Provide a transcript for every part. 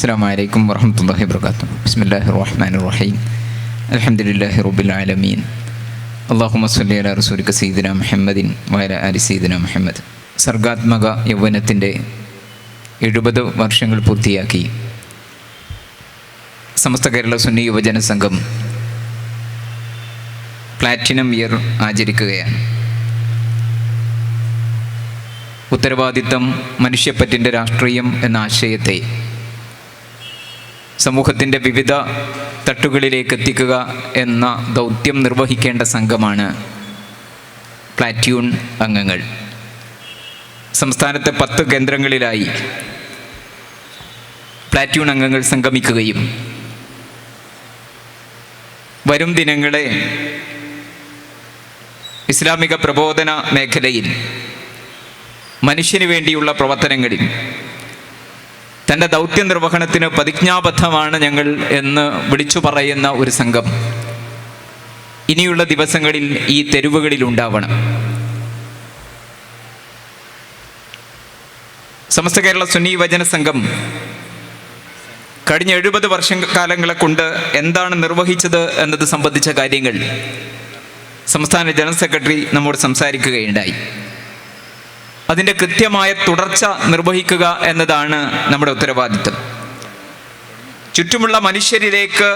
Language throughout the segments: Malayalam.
السلام عليكم ورحمة الله وبركاته بسم الله الرحمن الرحيم الحمد لله رب العالمين اللهم صل على رسولك سيدنا محمد وعلى آل سيدنا محمد സർഗാത്മക യൗവനത്തിൻ്റെ എഴുപത് വർഷങ്ങൾ പൂർത്തിയാക്കി സമസ്ത കേരള സുന്നി യുവജന സംഘം പ്ലാറ്റിനം ഇയർ ആചരിക്കുകയാണ് ഉത്തരവാദിത്തം മനുഷ്യപ്പറ്റിൻ്റെ രാഷ്ട്രീയം എന്ന ആശയത്തെ സമൂഹത്തിന്റെ വിവിധ തട്ടുകളിലേക്ക് എത്തിക്കുക എന്ന ദൗത്യം നിർവഹിക്കേണ്ട സംഘമാണ് പ്ലാറ്റ്യൂൺ അംഗങ്ങൾ. സംസ്ഥാനത്തെ പത്ത് കേന്ദ്രങ്ങളിലായി പ്ലാറ്റ്യൂൺ അംഗങ്ങൾ സംഗമിക്കുകയും വരും ദിനങ്ങളെ ഇസ്ലാമിക പ്രബോധന മേഖലയിൽ മനുഷ്യന് വേണ്ടിയുള്ള പ്രവർത്തനങ്ങളിൽ തന്റെ ദൗത്യ നിർവഹണത്തിന് പ്രതിജ്ഞാബദ്ധമാണ് ഞങ്ങൾ എന്ന് വിളിച്ചു പറയുന്ന ഒരു സംഘം. ഇനിയുള്ള ദിവസങ്ങളിൽ ഈ തെരുവുകളിൽ ഉണ്ടാവണം. സമസ്ത കേരള സുന്നി വചന സംഘം കഴിഞ്ഞ എഴുപത് വർഷം കാലങ്ങളെ കൊണ്ട് എന്താണ് നിർവഹിച്ചത് എന്നത് സംബന്ധിച്ച കാര്യങ്ങൾ സംസ്ഥാന ജനറൽ സെക്രട്ടറി നമ്മോട് സംസാരിക്കുകയുണ്ടായി. അതിന്റെ കൃത്യമായ തുടർച്ച നിർവഹിക്കുക എന്നതാണ് നമ്മുടെ ഉത്തരവാദിത്വം ചുറ്റുമുള്ള മനുഷ്യരിലേക്ക്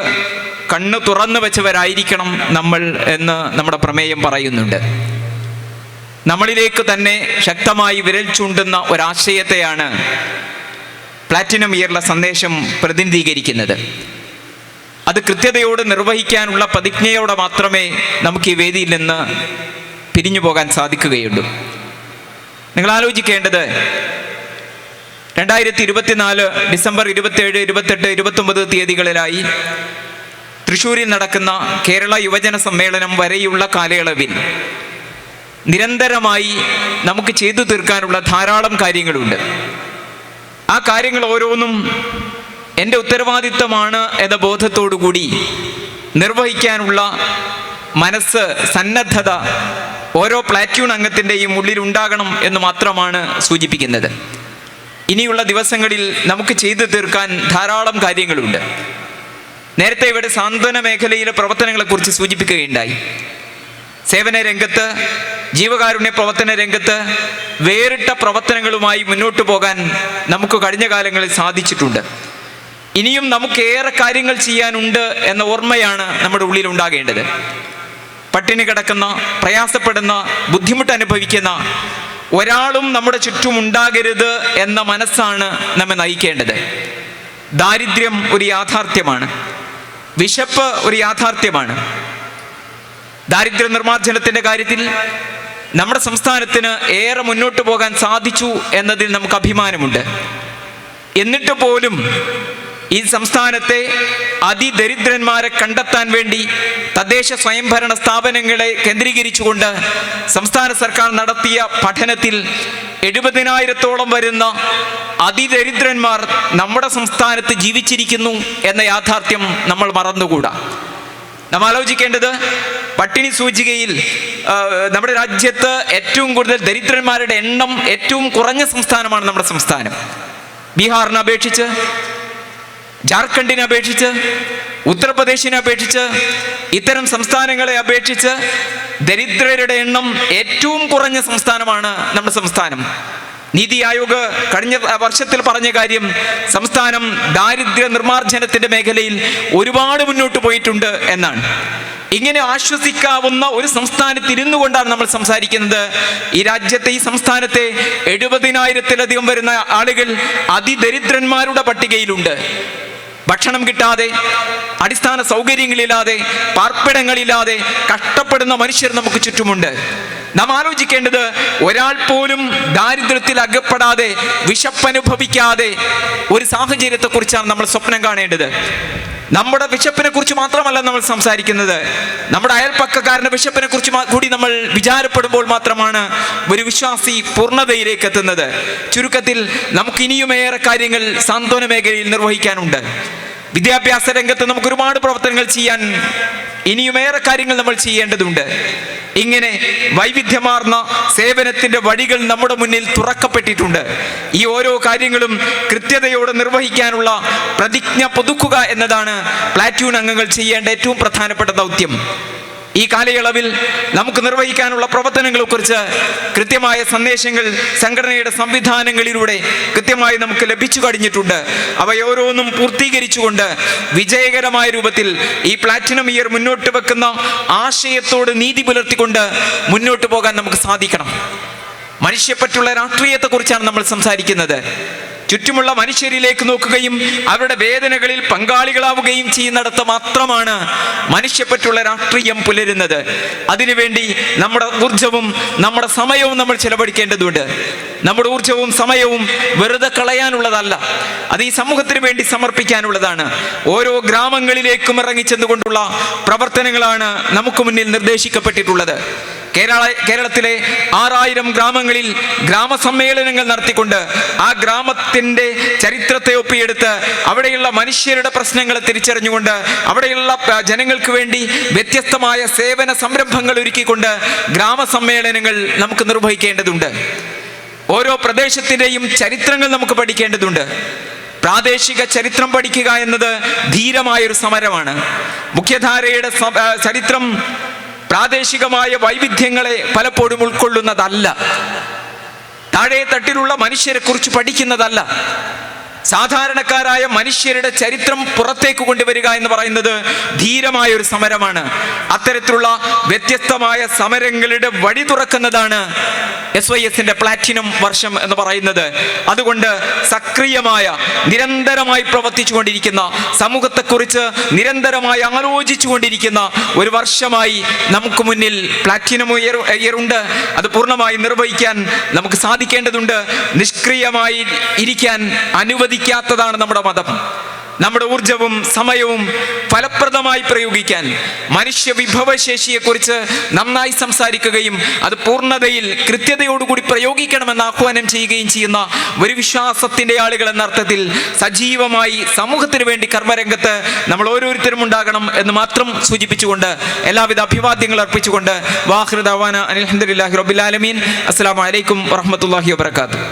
കണ്ണ് തുറന്നു വെച്ചവരായിരിക്കണം നമ്മൾ എന്ന് നമ്മുടെ പ്രമേയം പറയുന്നുണ്ട്. നമ്മളിലേക്ക് തന്നെ ശക്തമായി വിരൽ ചൂണ്ടുന്ന ഒരാശയത്തെയാണ് പ്ലാറ്റിനം ഇയറിലെ സന്ദേശം പ്രതിനിധീകരിക്കുന്നത്. അത് കൃത്യതയോട് നിർവഹിക്കാനുള്ള പ്രതിജ്ഞയോടെ മാത്രമേ നമുക്ക് ഈ വേദിയിൽ നിന്ന് പിരിഞ്ഞു പോകാൻ സാധിക്കുകയുള്ളൂ. നിങ്ങൾ ആലോചിക്കേണ്ടത് രണ്ടായിരത്തി ഇരുപത്തിനാല് ഡിസംബർ ഇരുപത്തിയേഴ് ഇരുപത്തെട്ട് ഇരുപത്തൊമ്പത് തീയതികളിലായി തൃശ്ശൂരിൽ നടക്കുന്ന കേരള യുവജന സമ്മേളനം വരെയുള്ള കാലയളവിൽ നിരന്തരമായി നമുക്ക് ചെയ്തു തീർക്കാനുള്ള ധാരാളം കാര്യങ്ങളുണ്ട്. ആ കാര്യങ്ങൾ ഓരോന്നും എന്റെ ഉത്തരവാദിത്തമാണ് എന്ന ബോധത്തോടു കൂടി നിർവഹിക്കാനുള്ള മനസ്സ് സന്നദ്ധത ഓരോ പ്ലാറ്റ്യൂൺ അംഗത്തിന്റെയും ഉള്ളിലുണ്ടാകണം എന്ന് മാത്രമാണ് സൂചിപ്പിക്കുന്നത്. ഇനിയുള്ള ദിവസങ്ങളിൽ നമുക്ക് ചെയ്തു തീർക്കാൻ ധാരാളം കാര്യങ്ങളുണ്ട്. നേരത്തെ ഇവിടെ സാന്ത്വന മേഖലയിലെ പ്രവർത്തനങ്ങളെക്കുറിച്ച് സൂചിപ്പിക്കുകയുണ്ടായി. സേവന രംഗത്ത് ജീവകാരുണ്യ പ്രവർത്തന രംഗത്ത് വേറിട്ട പ്രവർത്തനങ്ങളുമായി മുന്നോട്ട് പോകാൻ നമുക്ക് കഴിഞ്ഞ കാലങ്ങളിൽ സാധിച്ചിട്ടുണ്ട്. ഇനിയും നമുക്ക് ഏറെ കാര്യങ്ങൾ ചെയ്യാനുണ്ട് എന്ന ഓർമ്മയാണ് നമ്മുടെ ഉള്ളിൽ ഉണ്ടാകേണ്ടത്. പട്ടിണി കിടക്കുന്ന പ്രയാസപ്പെടുന്ന ബുദ്ധിമുട്ട് അനുഭവിക്കുന്ന ഒരാളും നമ്മുടെ ചുറ്റും ഉണ്ടാകരുത് എന്ന മനസ്സാണ് നമ്മെ നയിക്കേണ്ടത്. ദാരിദ്ര്യം ഒരു യാഥാർത്ഥ്യമാണ്. വിശപ്പ് ഒരു യാഥാർത്ഥ്യമാണ്. ദാരിദ്ര്യ നിർമ്മാർജനത്തിന്റെ കാര്യത്തിൽ നമ്മുടെ സംസ്ഥാനത്തിന് ഏറെ മുന്നോട്ട് പോകാൻ സാധിച്ചു എന്നതിൽ നമുക്ക് അഭിമാനമുണ്ട്. എന്നിട്ട് പോലും ഈ സംസ്ഥാനത്തെ അതിദരിദ്രന്മാരെ കണ്ടെത്താൻ വേണ്ടി തദ്ദേശ സ്വയംഭരണ സ്ഥാപനങ്ങളെ കേന്ദ്രീകരിച്ചുകൊണ്ട് സംസ്ഥാന സർക്കാർ നടത്തിയ പഠനത്തിൽ എഴുപതിനായിരത്തോളം വരുന്ന അതിദരിദ്രന്മാർ നമ്മുടെ സംസ്ഥാനത്ത് ജീവിച്ചിരിക്കുന്നു എന്ന യാഥാർത്ഥ്യം നമ്മൾ മറന്നുകൂടാ. നാം ആലോചിക്കേണ്ടത് പട്ടിണി സൂചികയിൽ നമ്മുടെ രാജ്യത്ത് ഏറ്റവും കൂടുതൽ ദരിദ്രന്മാരുടെ എണ്ണം ഏറ്റവും കുറഞ്ഞ സംസ്ഥാനമാണ് നമ്മുടെ സംസ്ഥാനം. ബീഹാറിനെ അപേക്ഷിച്ച് ജാർഖണ്ഡിനെ അപേക്ഷിച്ച് ഉത്തർപ്രദേശിനെ അപേക്ഷിച്ച് ഇത്തരം സംസ്ഥാനങ്ങളെ അപേക്ഷിച്ച് ദരിദ്രരുടെ എണ്ണം ഏറ്റവും കുറഞ്ഞ സംസ്ഥാനമാണ് നമ്മുടെ സംസ്ഥാനം. നീതി ആയോഗ് കഴിഞ്ഞ വർഷത്തിൽ പറഞ്ഞ കാര്യം സംസ്ഥാനം ദാരിദ്ര്യ നിർമ്മാർജനത്തിന്റെ മേഖലയിൽ ഒരുപാട് മുന്നോട്ട് പോയിട്ടുണ്ട് എന്നാണ്. ഇങ്ങനെ ആശ്വസിക്കാവുന്ന ഒരു സംസ്ഥാനത്ത് ഇരുന്നു കൊണ്ടാണ് നമ്മൾ സംസാരിക്കുന്നത്. ഈ രാജ്യത്തെ ഈ സംസ്ഥാനത്തെ എഴുപതിനായിരത്തിലധികം വരുന്ന ആളുകൾ അതിദരിദ്രന്മാരുടെ പട്ടികയിലുണ്ട്. ഭക്ഷണം കിട്ടാതെ അടിസ്ഥാന സൗകര്യങ്ങളില്ലാതെ പാർപ്പിടങ്ങളില്ലാതെ കഷ്ടപ്പെടുന്ന മനുഷ്യർ നമുക്ക് ചുറ്റുമുണ്ട്. നാം ആലോചിക്കേണ്ടത് ഒരാൾ പോലും ദാരിദ്ര്യത്തിൽ അകപ്പെടാതെ വിശപ്പനുഭവിക്കാതെ ഒരു സാഹചര്യത്തെക്കുറിച്ചാണ് നമ്മൾ സ്വപ്നം കാണേണ്ടത്. നമ്മുടെ വിശപ്പിനെ കുറിച്ച് മാത്രമല്ല നമ്മൾ സംസാരിക്കുന്നത്. നമ്മുടെ അയൽപ്പക്കക്കാരന്റെ വിശപ്പിനെ കുറിച്ച് കൂടി നമ്മൾ വിചാരപ്പെടുമ്പോൾ മാത്രമാണ് ഒരു വിശ്വാസി പൂർണതയിലേക്ക് എത്തുന്നത്. ചുരുക്കത്തിൽ നമുക്ക് ഇനിയും ഏറെ കാര്യങ്ങൾ സാന്ത്വന മേഖലയിൽ നിർവഹിക്കാനുണ്ട്. വിദ്യാഭ്യാസ രംഗത്ത് നമുക്ക് ഒരുപാട് പ്രവർത്തനങ്ങൾ ചെയ്യാൻ ഇനിയുമേറെ കാര്യങ്ങൾ നമ്മൾ ചെയ്യേണ്ടതുണ്ട്. ഇങ്ങനെ വൈവിധ്യമാർന്ന സേവനത്തിന്റെ വഴികൾ നമ്മുടെ മുന്നിൽ തുറക്കപ്പെട്ടിട്ടുണ്ട്. ഈ ഓരോ കാര്യങ്ങളും കൃത്യതയോടെ നിർവഹിക്കാനുള്ള പ്രതിജ്ഞ പുതുക്കുക എന്നതാണ് പ്ലാറ്റൂൺ അംഗങ്ങൾ ചെയ്യേണ്ട ഏറ്റവും പ്രധാനപ്പെട്ട ദൗത്യം. ഈ കാലയളവിൽ നമുക്ക് നിർവഹിക്കാനുള്ള പ്രവർത്തനങ്ങളെ കുറിച്ച് കൃത്യമായ സന്ദേശങ്ങൾ സംഘടനയുടെ സംവിധാനങ്ങളിലൂടെ കൃത്യമായി നമുക്ക് ലഭിച്ചു കഴിഞ്ഞിട്ടുണ്ട്. അവയോരോന്നും പൂർത്തീകരിച്ചുകൊണ്ട് വിജയകരമായ രൂപത്തിൽ ഈ പ്ലാറ്റിനം ഇയർ മുന്നോട്ട് വെക്കുന്ന ആശയത്തോട് നീതി പുലർത്തിക്കൊണ്ട് മുന്നോട്ട് പോകാൻ നമുക്ക് സാധിക്കണം. മനുഷ്യപ്പറ്റുള്ള രാഷ്ട്രീയത്തെക്കുറിച്ചാണ് നമ്മൾ സംസാരിക്കുന്നത്. ചുറ്റുമുള്ള മനുഷ്യരിലേക്ക് നോക്കുകയും അവരുടെ വേദനകളിൽ പങ്കാളികളാവുകയും ചെയ്യുന്നിടത്ത് മാത്രമാണ് മനുഷ്യപ്പറ്റുള്ള രാഷ്ട്രീയം പുലരുന്നത്. അതിനുവേണ്ടി നമ്മുടെ ഊർജവും നമ്മുടെ സമയവും നമ്മൾ ചെലവഴിക്കേണ്ടതുണ്ട്. നമ്മുടെ ഊർജവും സമയവും വെറുതെ കളയാനുള്ളതല്ല. അത് ഈ സമൂഹത്തിന് വേണ്ടി സമർപ്പിക്കാനുള്ളതാണ്. ഓരോ ഗ്രാമങ്ങളിലേക്കും ഇറങ്ങിച്ചെന്നുകൊണ്ടുള്ള പ്രവർത്തനങ്ങളാണ് നമുക്ക് മുന്നിൽ നിർദ്ദേശിക്കപ്പെട്ടിട്ടുള്ളത്. കേരള കേരളത്തിലെ ആറായിരം ഗ്രാമങ്ങളിൽ ഗ്രാമസമ്മേളനങ്ങൾ നടത്തിക്കൊണ്ട് ആ ഗ്രാമത്തിന്റെ ചരിത്രത്തെ ഒപ്പിയെടുത്ത് അവിടെയുള്ള മനുഷ്യരുടെ പ്രശ്നങ്ങളെ തിരിച്ചറിഞ്ഞുകൊണ്ട് അവിടെയുള്ള ജനങ്ങൾക്ക് വേണ്ടി വ്യത്യസ്തമായ സേവന സംരംഭങ്ങൾ ഒരുക്കിക്കൊണ്ട് ഗ്രാമസമ്മേളനങ്ങൾ നമുക്ക് നിർവഹിക്കേണ്ടതുണ്ട്. ഓരോ പ്രദേശത്തിന്റെയും ചരിത്രങ്ങൾ നമുക്ക് പഠിക്കേണ്ടതുണ്ട്. പ്രാദേശിക ചരിത്രം പഠിക്കുക എന്നത് ധീരമായൊരു സമരമാണ്. മുഖ്യധാരയുടെ ചരിത്രം പ്രാദേശികമായ വൈവിധ്യങ്ങളെ പലപ്പോഴും ഉൾക്കൊള്ളുന്നതല്ല. താഴെ തട്ടിലുള്ള മനുഷ്യരെ കുറിച്ച് പഠിക്കുന്നതല്ല. സാധാരണക്കാരായ മനുഷ്യരുടെ ചരിത്രം പുറത്തേക്ക് കൊണ്ടുവരിക എന്ന് പറയുന്നത് ധീരമായ ഒരു സമരമാണ്. അത്തരത്തിലുള്ള വ്യത്യസ്തമായ സമരങ്ങളുടെ വഴി തുറക്കുന്നതാണ് എസ് വൈ എസിന്റെ പ്ലാറ്റിനം വർഷം എന്ന് പറയുന്നത്. അതുകൊണ്ട് സക്രിയമായ നിരന്തരമായി പ്രവർത്തിച്ചുകൊണ്ടിരിക്കുന്ന സമൂഹത്തെക്കുറിച്ച് നിരന്തരമായി ആലോചിച്ചുകൊണ്ടിരിക്കുന്ന ഒരു വർഷമായി നമുക്ക് മുന്നിൽ പ്ലാറ്റിനം ഉയർ ഇയറുണ്ട് അത് പൂർണമായി നിർവഹിക്കാൻ നമുക്ക് സാധിക്കേണ്ടതുണ്ട്. നിഷ്ക്രിയമായി ഇരിക്കാൻ അനുവദിക്കാത്തതാണ് നമ്മുടെ മതം. നമ്മുടെ ഊർജവും സമയവും ഫലപ്രദമായി പ്രയോഗിക്കാൻ മനുഷ്യ വിഭവശേഷിയെക്കുറിച്ച് നന്നായി സംസാരിക്കുകയും അത് പൂർണതയിൽ കൃത്യതയോടുകൂടി പ്രയോഗിക്കണമെന്ന് ആഹ്വാനം ചെയ്യുകയും ചെയ്യുന്ന ഒരു വിശ്വാസത്തിന്റെ ആളുകൾ എന്ന അർത്ഥത്തിൽ സജീവമായി സമൂഹത്തിന് വേണ്ടി കർമ്മരംഗത്ത് നമ്മൾ ഓരോരുത്തരും ഉണ്ടാകണം എന്ന് മാത്രം സൂചിപ്പിച്ചുകൊണ്ട് എല്ലാവിധ അഭിവാദ്യങ്ങൾ അർപ്പിച്ചുകൊണ്ട് വാഹൃദാവാന അലഹദില്ലാഹി റബുലാലമീൻ അസ്സാം വലൈക്കും വാഹമത്തല്ലാഹി വാബർക്കാത്തു